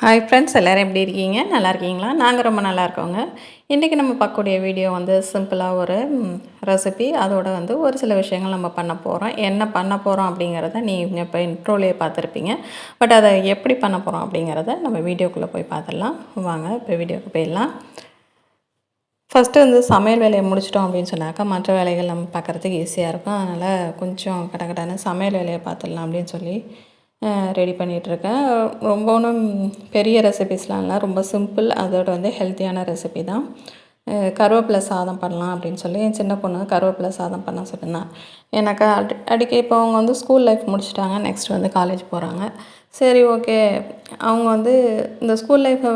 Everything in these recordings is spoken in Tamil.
ஹாய் ஃப்ரெண்ட்ஸ் எல்லோரும் எப்படி இருக்கீங்க? நல்லா இருக்கீங்களா? நாங்கள் ரொம்ப நல்லா இருக்கோங்க. இன்றைக்கி நம்ம பார்க்கக்கூடிய வீடியோ வந்து சிம்பிளாக ஒரு ரெசிபி அதோட வந்து ஒரு சில விஷயங்கள் நம்ம பண்ண போகிறோம் என்ன பண்ண போகிறோம் அப்படிங்கிறத நீங்கள் இப்போ இன்ட்ரோலேயே பார்த்துருப்பீங்க. பட் அதை எப்படி பண்ண போகிறோம் அப்படிங்கிறத நம்ம வீடியோக்குள்ளே போய் பார்த்துடலாம். வாங்க இப்போ வீடியோக்கு போயிடலாம். ஃபஸ்ட்டு வந்து சமையல் வேலையை முடிச்சிட்டோம் அப்படின்னு சொன்னாக்கா மற்ற வேலைகள் நம்ம பார்க்குறதுக்கு ஈஸியாக இருக்கும். அதனால் கொஞ்சம் கடகடான சமையல் வேலையை பார்த்துடலாம் அப்படின்னு சொல்லி ரெடி பண்ணிகிட்ருக்கேன் ரொம்ப ஒன்றும் பெரிய ரெசிபீஸ்லாம் இல்லை ரொம்ப சிம்பிள் அதோட வந்து ஹெல்த்தியான ரெசிபி தான். கருவேப்பிலை சாதம் பண்ணலாம் அப்படின்னு சொல்லி என் சின்ன பொண்ணு கருவேப்பிலை சாதம் பண்ண சொல்லியிருந்தேன் எனக்கு அடி அடிக்க இப்போ அவங்க வந்து ஸ்கூல் லைஃப் முடிச்சுட்டாங்க நெக்ஸ்ட் வந்து காலேஜ் போகிறாங்க சரி ஓகே அவங்க வந்து இந்த ஸ்கூல் லைஃப்பை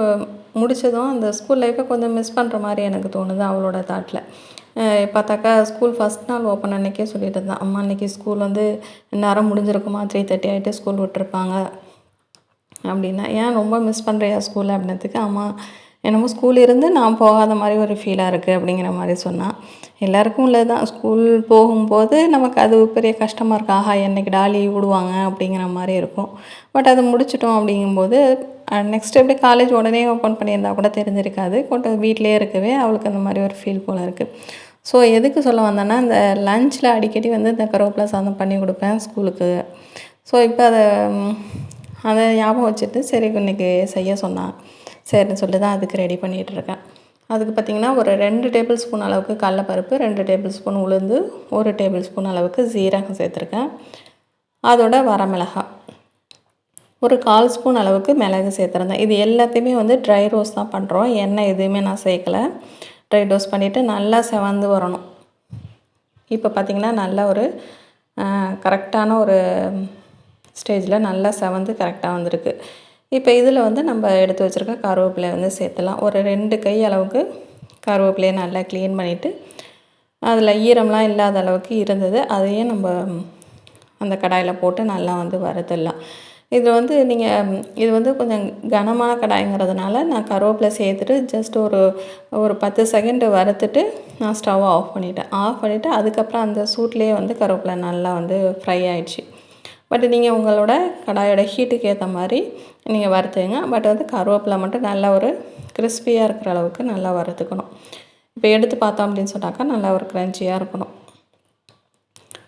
முடித்ததும் அந்த ஸ்கூல் லைஃப்பை கொஞ்சம் மிஸ் பண்ணுற மாதிரி எனக்கு தோணுது அவளோட தாட்டில் பார்த்தாக்கா ஸ்கூல் ஃபஸ்ட் நாள் ஓப்பன் அன்றைக்கே சொல்லிட்டு இருந்தான். அம்மா அன்றைக்கி ஸ்கூல் வந்து நேரம் முடிஞ்சிருக்குமா? த்ரீ தேர்ட்டி ஆகிட்டு ஸ்கூல் விட்டுருப்பாங்க. அப்படின்னா ஏன் ரொம்ப மிஸ் பண்ணுறியா ஸ்கூல் அப்படின்னதுக்கு அம்மா என்னமோ ஸ்கூல் இருந்து நான் போகாத மாதிரி ஒரு ஃபீலாக இருக்குது அப்படிங்கிற மாதிரி சொன்னான். எல்லாருக்கும் உள்ளது தான் ஸ்கூல் போகும்போது நமக்கு அது பெரிய கஷ்டமாக இருக்கு. ஆஹா என்னைக்கு டாலி விடுவாங்க? அப்படிங்கிற மாதிரி இருக்கும். பட் அதை முடிச்சிட்டோம் அப்படிங்கும்போது நெக்ஸ்ட் எப்படி காலேஜ் உடனே ஓப்பன் பண்ணியிருந்தா கூட தெரிஞ்சிருக்காது. கொஞ்சம் வீட்டிலே இருக்கவே அவளுக்கு அந்த மாதிரி ஒரு ஃபீல் போல் இருக்குது ஸோ எதுக்கு சொல்ல வந்தேன்னா இந்த லஞ்சில் அடிக்கடி வந்து இந்த கருவேப்பிலை சாதம் பண்ணி கொடுப்பேன் ஸ்கூலுக்கு. ஸோ இப்போ அதை அதை ஞாபகம் வச்சுட்டு சரி இன்றைக்கி செய்ய சொன்னான் சரின்னு சொல்லி தான் அதுக்கு ரெடி பண்ணிகிட்ருக்கேன் அதுக்கு பார்த்திங்கன்னா ஒரு ரெண்டு டேபிள் ஸ்பூன் அளவுக்கு கடலப்பருப்பு ரெண்டு டேபிள் ஸ்பூன் உளுந்து ஒரு டேபிள் ஸ்பூன் அளவுக்கு ஜீரகம் சேர்த்துருக்கேன். அதோட வரமிளகாய். ஒரு கால் ஸ்பூன் அளவுக்கு மிளகு சேர்த்துருந்தேன். இது எல்லாத்தையுமே வந்து ட்ரை ரோஸ் தான் பண்ணுறோம் எண்ணெய் எதுவுமே நான் சேர்க்கலை. ட்ரை டோஸ் பண்ணிவிட்டு நல்லா செவந்து வரணும். இப்போ பார்த்திங்கன்னா நல்ல ஒரு கரெக்டான ஒரு ஸ்டேஜில் நல்லா செவந்து கரெக்டாக வந்திருக்கு. இப்போ இதில் வந்து நம்ம எடுத்து வச்சுருக்க கருவேப்பிலையை வந்து சேர்த்துலாம். ஒரு ரெண்டு கை அளவுக்கு கருவேப்பிலையை நல்லா க்ளீன் பண்ணிவிட்டு அதில் ஈரம்லாம் இல்லாத அளவுக்கு இருந்தது அதையும் நம்ம அந்த கடாயில் போட்டு நல்லா வந்து வறுத்துடலாம். இது வந்து நீங்கள் இது வந்து கொஞ்சம் கனமான கடாய்ங்கிறதுனால நான் கருவேப்பிலை சேர்த்துட்டு ஜஸ்ட் ஒரு ஒரு பத்து செகண்டு வறுத்துட்டு நான் ஸ்டவ்வை ஆஃப் பண்ணிவிட்டேன் ஆஃப் பண்ணிவிட்டு அதுக்கப்புறம் அந்த சூட்லேயே வந்து கருவேப்பிலை நல்லா வந்து ஃப்ரை ஆகிடுச்சு பட் நீங்கள் உங்களோட கடாயோட ஹீட்டுக்கு ஏற்ற மாதிரி நீங்கள் வறுத்துங்க. பட் வந்து கருவேப்பிலை மட்டும் நல்லா ஒரு கிறிஸ்பியாக இருக்கிற அளவுக்கு நல்லா வறுத்துக்கணும். இப்போ எடுத்து பார்த்தோம் அப்படின்னு சொன்னாக்கா நல்லா ஒரு க்ரன்ச்சியாக இருக்கணும்.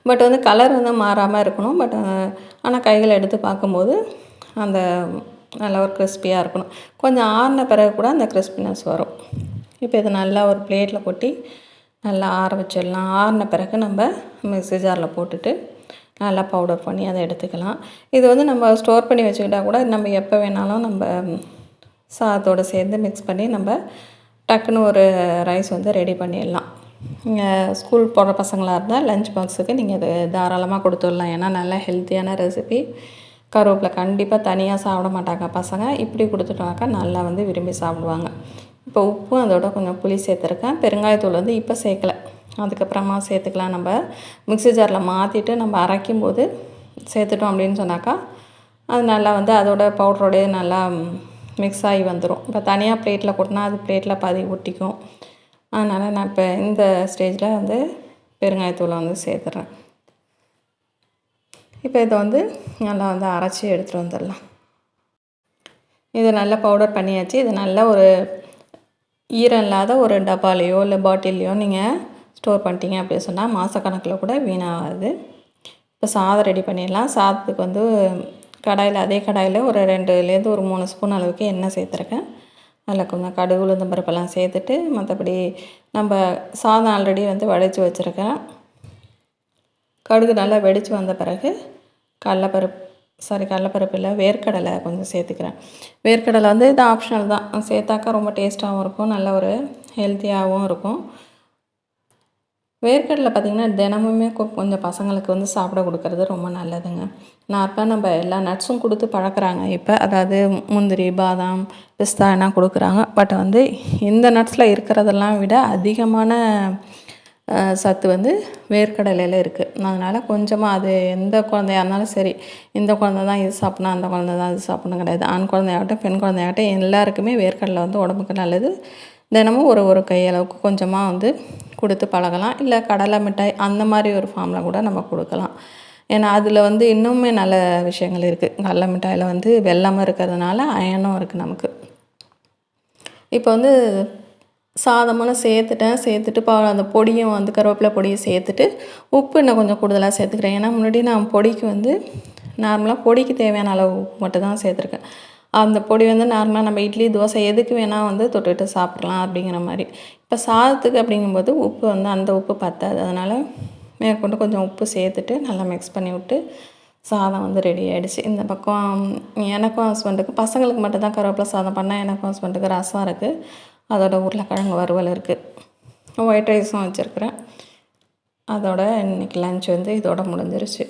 பட் வந்து கலர் வந்து மாறாமல் இருக்கணும். பட் ஆனால் கைகளை எடுத்து பார்க்கும்போது அந்த நல்லா ஒரு கிறிஸ்பியாக இருக்கணும். கொஞ்சம் ஆறின பிறகு கூட அந்த கிறிஸ்பினஸ் வரும். இப்போ இது நல்லா ஒரு பிளேட்டில் கொட்டி நல்லா ஆற வச்சிடலாம். ஆறின பிறகு நம்ம மிக்சி ஜாரில் போட்டுட்டு நல்லா பவுடர் பண்ணி அதை எடுத்துக்கலாம். இது வந்து நம்ம ஸ்டோர் பண்ணி வச்சுக்கிட்டால் கூட நம்ம எப்போ வேணாலும் நம்ம சாதத்தோடு சேர்ந்து மிக்ஸ் பண்ணி நம்ம டக்குன்னு ஒரு ரைஸ் வந்து ரெடி பண்ணிடலாம். நீங்கள் ஸ்கூல் போகிற பசங்களாக இருந்தால் லஞ்ச் பாக்ஸுக்கு நீங்கள் இது தாராளமாக கொடுத்துடலாம் ஏன்னா நல்ல ஹெல்த்தியான ரெசிபி கருவேப்பிலை கண்டிப்பாக தனியாக சாப்பிட மாட்டாங்க பசங்க. இப்படி கொடுத்துட்டாக்கா நல்லா வந்து விரும்பி சாப்பிடுவாங்க. இப்போ உப்பும் அதோட கொஞ்சம் புளி சேர்த்துருக்கேன். பெருங்காயத்தூள் வந்து இப்போ சேர்க்கலை. அதுக்கப்புறமா சேர்த்துக்கலாம். நம்ம மிக்சி ஜாரில் மாற்றிட்டு நம்ம அரைக்கும் போது சேர்த்துட்டோம் அப்படின்னு சொன்னாக்கா அது நல்லா வந்து அதோட பவுட்ரோடைய நல்லா மிக்ஸ் ஆகி வந்துடும் இப்போ தனியாக ப்ளேட்டில் கொட்டினா அது ப்ளேட்டில் பாதி ஒட்டிக்கும் அதனால் நான் இப்போ இந்த ஸ்டேஜில் வந்து பெருங்காயத்தூளை வந்து சேர்த்துறேன். இப்போ இதை வந்து நல்லா வந்து அரைச்சி எடுத்துகிட்டு வந்துடலாம். இதை நல்லா பவுடர் பண்ணியாச்சு. இது நல்லா ஒரு ஈரம் இல்லாத ஒரு டப்பாலேயோ இல்லை பாட்டில்லையோ நீங்கள் ஸ்டோர் பண்ணிட்டீங்க அப்படின்னு சொன்னால் மாதக்கணக்கில் கூட வீணாகாது. இப்போ சாதம் ரெடி பண்ணிடலாம். சாதத்துக்கு வந்து கடாயில் அதே கடாயில் ஒரு ரெண்டுலேருந்து ஒரு மூணு ஸ்பூன் அளவுக்கு எண்ணெய் சேர்த்துருக்கேன். நல்லா கொஞ்சம் கடுகு உளுந்தம் பருப்பெல்லாம் சேர்த்துட்டு மற்றபடி நம்ம சாதம் ஆல்ரெடி வந்து வடித்து வச்சுருக்கேன். கடுகு நல்லா வெடித்து வந்த பிறகு கடலப்பருப்பு சாரி கடலப்பருப்பு இல்லை வேர்க்கடலை கொஞ்சம் சேர்த்துக்கிறேன். வேர்க்கடலை வந்து இது ஆப்ஷனல் தான். சேர்த்தாக்கா ரொம்ப டேஸ்ட்டாகவும் இருக்கும் நல்ல ஒரு ஹெல்த்தியாகவும் இருக்கும். வேர்க்கடலை பார்த்திங்கன்னா தினமுமே கொஞ்சம் பசங்களுக்கு வந்து சாப்பிட கொடுக்கறது ரொம்ப நல்லதுங்க. நார்மலாக நம்ம எல்லா நட்ஸும் கொடுத்து பழக்கிறாங்க. இப்போ அதாவது முந்திரி பாதாம் பிஸ்தா எல்லாம் கொடுக்குறாங்க. பட் வந்து இந்த நட்ஸில் இருக்கிறதெல்லாம் விட அதிகமான சத்து வந்து வேர்க்கடலையில் இருக்குது அதனால் கொஞ்சமாக அது எந்த குழந்தையா இருந்தாலும் சரி இந்த குழந்த தான் இது சாப்பிட்ணும் அந்த குழந்தை தான் இது சாப்பிட்ணும் கிடையாது. ஆண் குழந்தையாகட்டும் பெண் குழந்தையாகட்டும் எல்லாருக்குமே வேர்க்கடலை வந்து உடம்புக்கு நல்லது. தினமும் ஒரு ஒரு கையளவுக்கு கொஞ்சமாக வந்து கொடுத்து பழகலாம். இல்லை கடலை மிட்டாய் அந்த மாதிரி ஒரு ஃபார்மில் கூட நம்ம கொடுக்கலாம். ஏன்னா அதில் வந்து இன்னுமே நல்ல விஷயங்கள் இருக்குது கடல மிட்டாயில் வந்து வெள்ளமும் இருக்கிறதுனால அயனும் இருக்குது நமக்கு. இப்போ வந்து சாதமெல்லாம் சேர்த்துட்டேன். சேர்த்துட்டு பா அந்த பொடியும் வந்து கருவேப்பிலை பொடியை சேர்த்துட்டு உப்பு இன்னும் கொஞ்சம் கூடுதலாக சேர்த்துக்கிறேன். ஏன்னா முன்னாடி நான் பொடிக்கு வந்து நார்மலாக பொடிக்கு தேவையான அளவு உப்பு மட்டும் தான் சேர்த்துருக்கேன். அந்த பொடி வந்து நார்மலாக நம்ம இட்லி தோசை எதுக்கு வேணால் வந்து தொட்டுட்டு சாப்பிட்லாம் அப்படிங்கிற மாதிரி. இப்போ சாதத்துக்கு அப்படிங்கும்போது உப்பு வந்து அந்த உப்பு பத்தாது. அதனால் மேற்கொண்டு கொஞ்சம் உப்பு சேர்த்துட்டு நல்லா மிக்ஸ் பண்ணி விட்டு சாதம் வந்து ரெடி ஆகிடுச்சு இந்த பக்கம் எனக்கும் ஹஸ்பண்டுக்கு பசங்களுக்கு மட்டும் தான் கருவேப்பிலை சாதம் பண்ணால் எனக்கும் ஹஸ்பண்டுக்கு ரசம் இருக்குது அதோட உருளைக்கிழங்கு வறுவல் இருக்குது ஒயிட் ரைஸும் வச்சுருக்குறேன். அதோட இன்றைக்கி லன்ச் வந்து இதோட முடிஞ்சிருச்சு.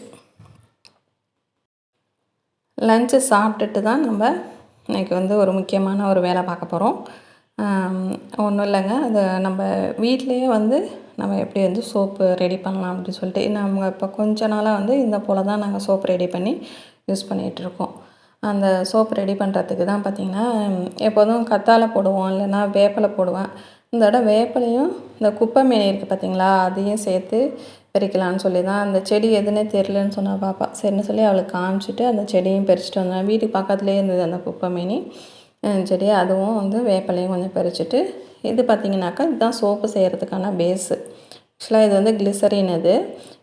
லஞ்சு சாப்பிட்டுட்டு தான் நம்ம இன்றைக்கி வந்து ஒரு முக்கியமான ஒரு வேலை பார்க்க போகிறோம் ஒன்றும் இல்லைங்க. அது நம்ம வீட்லேயே வந்து நம்ம எப்படி வந்து சோப்பு ரெடி பண்ணலாம் அப்படின்னு சொல்லிட்டு நம்ம இப்போ கொஞ்ச நாளாக வந்து இந்த போல் தான் நாங்கள் சோப்பு ரெடி பண்ணி யூஸ் பண்ணிகிட்ருக்கோம் அந்த சோப்பு ரெடி பண்ணுறதுக்கு தான் பார்த்திங்கன்னா எப்போதும் கத்தாழை போடுவோம் இல்லைன்னா வேப்பலை போடுவேன். இந்த தடவை வேப்பலையும் இந்த குப்பை மேனி இருக்குது பார்த்திங்களா அதையும் சேர்த்து பறிக்கலான்னு சொல்லி தான் அந்த செடி எதுனே தெரிலன்னு சொன்னால் பாப்பா. சரின்னு சொல்லி அவளுக்கு காமிச்சிட்டு அந்த செடியும் பறிச்சிட்டு வந்தேன். வீட்டுக்கு பக்கத்துலேயே இருந்தது அந்த குப்பை மீனி செடி அதுவும் வந்து வேப்பிலையும் கொஞ்சம் பறிச்சிட்டு இது பார்த்திங்கனாக்கா இதுதான் சோப்பு செய்கிறதுக்கான பேஸு ஆக்சுவலாக இது வந்து கிளிசரின் இது.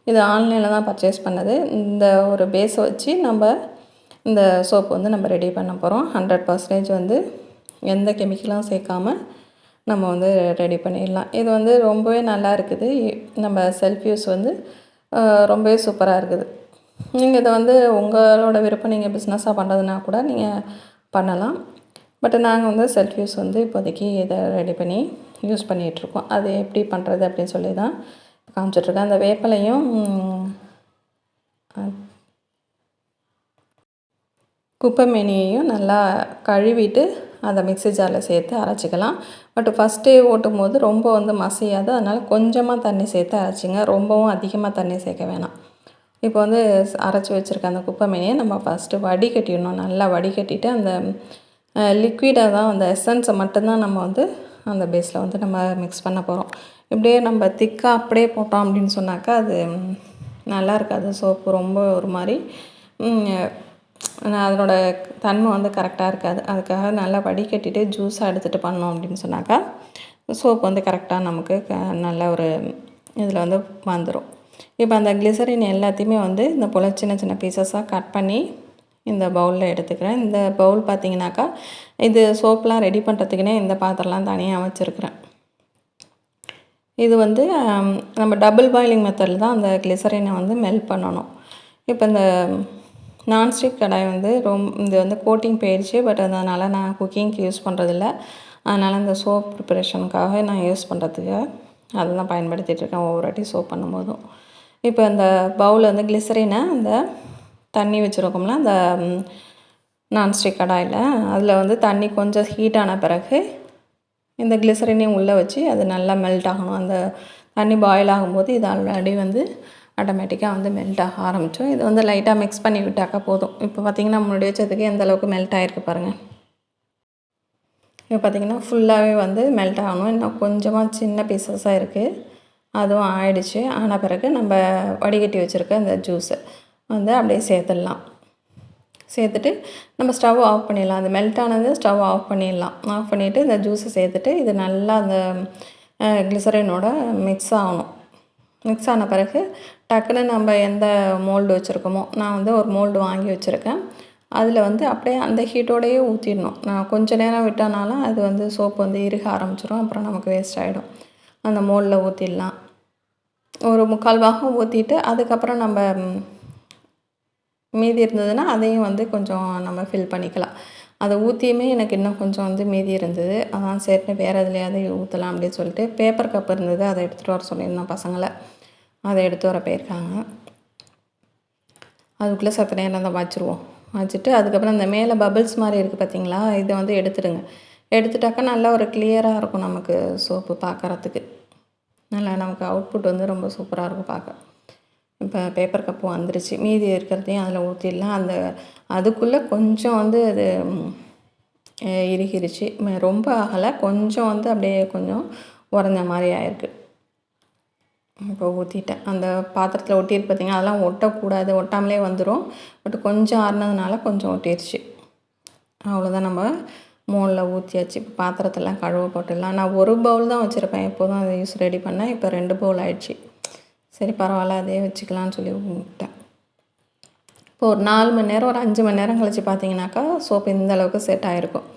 இது ஆன்லைனில் தான் பர்ச்சேஸ் பண்ணது. இந்த ஒரு பேஸை வச்சு நம்ம இந்த சோப்பு வந்து நம்ம ரெடி பண்ண போகிறோம் ஹண்ட்ரட் பர்சன்டேஜ் வந்து எந்த கெமிக்கலும் சேர்க்காம நம்ம வந்து ரெடி பண்ணிடலாம். இது வந்து ரொம்பவே நல்லா இருக்குது. நம்ம செல்ஃப் யூஸ் வந்து ரொம்பவே சூப்பராக இருக்குது. நீங்கள் இதை வந்து உங்களோட விருப்பம் நீங்கள் பிஸ்னஸாக பண்ணுறதுனா கூட நீங்கள் பண்ணலாம். பட் நாங்கள் வந்து செல்ஃப் யூஸ் வந்து இப்போதைக்கு இதை ரெடி பண்ணி யூஸ் பண்ணிகிட்ருக்கோம் அது எப்படி பண்ணுறது அப்படின்னு சொல்லி தான் காமிச்சிட்ருக்கேன் அந்த வேப்பலையும் குப்பை மேனியையும் நல்லா கழுவிட்டு அதை மிக்ஸி ஜாரில் சேர்த்து அரைச்சிக்கலாம். பட் ஃபஸ்ட்டே ஓட்டும் போது ரொம்ப வந்து மசியாது. அதனால் கொஞ்சமாக தண்ணி சேர்த்து அரைச்சிங்க. ரொம்பவும் அதிகமாக தண்ணி சேர்க்க வேணாம். இப்போ வந்து அரைச்சி வச்சுருக்க அந்த குப்பை மீனையை நம்ம ஃபஸ்ட்டு வடிகட்டிடணும். நல்லா வடிகட்டிட்டு அந்த லிக்விடாக தான் அந்த எசன்ஸை மட்டும்தான் நம்ம வந்து அந்த பேஸில் வந்து நம்ம மிக்ஸ் பண்ண போகிறோம் இப்படியே நம்ம திக்காக அப்படியே போட்டோம் அப்படின்னு சொன்னாக்கா அது நல்லா இருக்காது. சோப்பு ரொம்ப ஒரு மாதிரி அதனோட தன்மை வந்து கரெக்டாக இருக்காது. அதுக்காக நல்லா வடிகட்டிட்டு ஜூஸாக எடுத்துகிட்டு பண்ணோம் அப்படின்னு சொன்னாக்கா சோப் வந்து கரெக்டாக நமக்கு க நல்ல ஒரு இதில் வந்து வந்துடும் இப்போ அந்த கிளிசரின் எல்லாத்தையுமே வந்து இந்த போல் சின்ன சின்ன பீசஸாக கட் பண்ணி இந்த பவுலில் எடுத்துக்கிறேன். இந்த பவுல் பார்த்திங்கனாக்கா இது சோப்லாம் ரெடி பண்ணுறதுக்குனே இந்த பாத்திரம்லாம் தனியாக வச்சுருக்கிறேன். இது வந்து நம்ம டபுள் பாயிலிங் மெத்தடில் தான் அந்த கிளிசரினை வந்து மெல்ட் பண்ணணும். இப்போ இந்த நான்ஸ்டிக் கடாய் வந்து ரொம் இது வந்து கோட்டிங் போயிடுச்சு பட் அதனால் நான் குக்கிங்க்கு யூஸ் பண்ணுறதில்ல அதனால் இந்த சோப் ப்ரிப்பரேஷனுக்காக நான் யூஸ் பண்ணுறதுக்கு அதை தான் பயன்படுத்திகிட்ருக்கேன் ஒவ்வொரு வாட்டி சோப் பண்ணும்போதும். இப்போ இந்த பவுலில் வந்து கிளிசரினை அந்த தண்ணி வச்சுருக்கோம்ல அந்த நான்ஸ்டிக் கடாயில் அதில் வந்து தண்ணி கொஞ்சம் ஹீட் ஆன பிறகு இந்த கிளிசரினையும் உள்ளே வச்சு அது நல்லா மெல்ட் ஆகணும். அந்த தண்ணி பாயில் ஆகும்போது இது ஆல்ரெடி வந்து ஆட்டோமேட்டிக்காக வந்து மெல்ட் ஆக ஆரம்பித்தோம் இது வந்து லைட்டாக மிக்ஸ் பண்ணி விட்டாக்கா போதும். இப்போ பார்த்திங்கன்னா முன்னாடி வச்சதுக்கு எந்த அளவுக்கு மெல்ட் ஆகிருக்கு பாருங்கள் இப்போ பார்த்திங்கன்னா ஃபுல்லாகவே வந்து மெல்ட் ஆகணும். இன்னும் கொஞ்சமாக சின்ன பீசஸாக இருக்குது அதுவும் ஆயிடுச்சு. ஆன பிறகு நம்ம வடிகட்டி வச்சுருக்க இந்த ஜூஸை வந்து அப்படியே சேர்த்துடலாம். சேர்த்துட்டு நம்ம ஸ்டவ் ஆஃப் பண்ணிடலாம். அந்த மெல்ட் ஆனது ஸ்டவ் ஆஃப் பண்ணிடலாம். ஆஃப் பண்ணிவிட்டு இந்த ஜூஸை சேர்த்துட்டு இது நல்லா அந்த கிளிசரினோட மிக்ஸ் ஆகணும். மிக்ஸ் ஆன பிறகு டக்குன்னு நம்ம எந்த மோல்டு வச்சுருக்கோமோ நான் வந்து ஒரு மோல்டு வாங்கி வச்சுருக்கேன். அதில் வந்து அப்படியே அந்த ஹீட்டோடையே ஊற்றிடணும் நான் கொஞ்சம் நேரம் விட்டனாலும் அது வந்து சோப்பு வந்து இறுக ஆரம்பிச்சிடும் அப்புறம் நமக்கு வேஸ்ட் ஆகிடும் அந்த மோல்டில் ஊற்றிடலாம் ஒரு முக்கால் பாகம் ஊற்றிட்டு அதுக்கப்புறம் நம்ம மீதி இருந்ததுன்னா அதையும் வந்து கொஞ்சம் நம்ம ஃபில் பண்ணிக்கலாம். அதை ஊற்றியுமே எனக்கு இன்னும் கொஞ்சம் வந்து மீதி இருந்தது. அதான் சரின்னு வேறு எதுலையாவது ஊற்றலாம் அப்படின்னு சொல்லிட்டு பேப்பர் கப் இருந்தது. அதை எடுத்துகிட்டு வர சொல்லியிருந்தோம் பசங்களை. அதை எடுத்து வர போயிருக்காங்க. அதுக்குள்ளே சத்த நேரம் தான் வச்சுருவோம். வச்சுட்டு அதுக்கப்புறம் இந்த மேலே பபிள்ஸ் மாதிரி இருக்குது பார்த்தீங்களா இதை வந்து எடுத்துடுங்க. எடுத்துட்டாக்கா நல்லா ஒரு கிளியராக இருக்கும் நமக்கு சோப்பு பார்க்குறதுக்கு நல்லா நமக்கு அவுட்புட் வந்து ரொம்ப சூப்பராக இருக்கும் பார்க்க இப்போ பேப்பர் கப்பு வந்துருச்சு. மீதி இருக்கிறதையும் அதில் ஊற்றிடலாம் அந்த அதுக்குள்ளே கொஞ்சம் வந்து அது இறுகிருச்சு. ரொம்ப ஆகலை. கொஞ்சம் வந்து அப்படியே கொஞ்சம் உறைஞ்ச மாதிரி ஆயிருக்கு. இப்போ ஊற்றிட்டேன் அந்த பாத்திரத்தில் ஒட்டியிருக்கு பார்த்தீங்கன்னா அதெல்லாம் ஒட்டக்கூடாது. ஒட்டாமலே வந்துடும் பட் கொஞ்சம் ஆறுனதுனால கொஞ்சம் ஒட்டிருச்சு. அவ்வளோதான் நம்ம மோனில் ஊற்றியாச்சு இப்போ பாத்திரத்தெல்லாம் கழுவ போட்டுடலாம். நான் ஒரு பவுல் தான் வச்சுருப்பேன். எப்போதும் அதை யூஸ் ரெடி பண்ணேன். இப்போ ரெண்டு பவுல் ஆயிடுச்சு. சரி பரவாயில்ல அதே வச்சுக்கலான்னு சொல்லி விட்டேன். இப்போ ஒரு நாலு மணி நேரம் ஒரு அஞ்சு மணி நேரம் கழித்து பார்த்தீங்கன்னாக்கா சோப்பு இந்த அளவுக்கு செட் ஆகிருக்கும்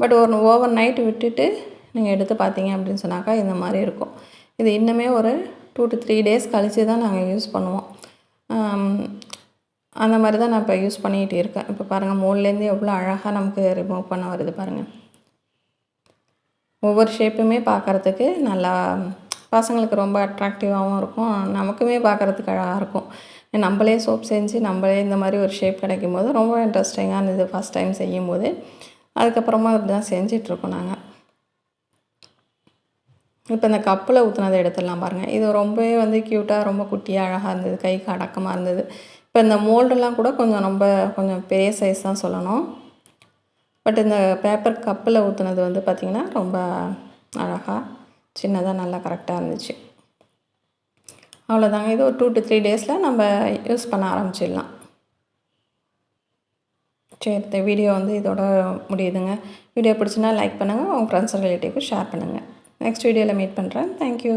பட் ஒரு ஓவர் நைட் விட்டுட்டு நீங்கள் எடுத்து பார்த்தீங்க அப்படின்னு சொன்னாக்கா இந்த மாதிரி இருக்கும். இது இன்னுமே ஒரு டூ டு த்ரீ டேஸ் கழித்து தான் நாங்கள் யூஸ் பண்ணுவோம். அந்த மாதிரி தான் நான் இப்போ யூஸ் பண்ணிகிட்டு இருக்கேன். இப்போ பாருங்கள் மூணுலேருந்து எவ்வளோ அழகாக நமக்கு ரிமூவ் பண்ண வருது பாருங்கள் ஒவ்வொரு ஷேப்புமே பார்க்குறதுக்கு நல்லா பசங்களுக்கு ரொம்ப அட்ராக்டிவாகவும் இருக்கும். நமக்குமே பார்க்குறதுக்கு அழகாக இருக்கும். நம்மளே சோப் செஞ்சு நம்மளே இந்த மாதிரி ஒரு ஷேப் கிடைக்கும் போது ரொம்ப இன்ட்ரெஸ்டிங்காக இருந்தது ஃபஸ்ட் டைம் செய்யும் போது அதுக்கப்புறமா அப்படி தான் செஞ்சிட்ருக்கோம் நாங்கள் இப்போ இந்த கப்பில் ஊற்றுனதை எடுத்துடலாம் பாருங்கள் இது ரொம்பவே வந்து க்யூட்டாக ரொம்ப குட்டியாக அழகாக இருந்தது. கைக்கு அடக்கமாக இருந்தது. இப்போ இந்த மோல்டெல்லாம் கூட கொஞ்சம் ரொம்ப கொஞ்சம் பெரிய சைஸ் தான் சொல்லணும். பட் இந்த பேப்பர் கப்பில் ஊற்றுனது வந்து பார்த்திங்கன்னா ரொம்ப அழகாக சின்னதாக நல்லா கரெக்டாக இருந்துச்சு. அவ்வளோதாங்க இது ஒரு டூ டு த்ரீ டேஸில் நம்ம யூஸ் பண்ண ஆரம்பிச்சிடலாம். சரி இந்த வீடியோ வந்து இதோட முடியுதுங்க. வீடியோ பிடிச்சினா லைக் பண்ணுங்கள் உங்கள் ஃப்ரெண்ட்ஸ் ரிலேட்டிவ்க்கு ஷேர் பண்ணுங்கள் நெக்ஸ்ட் வீடியோவில் மீட் பண்ணுறேன் தேங்க்யூ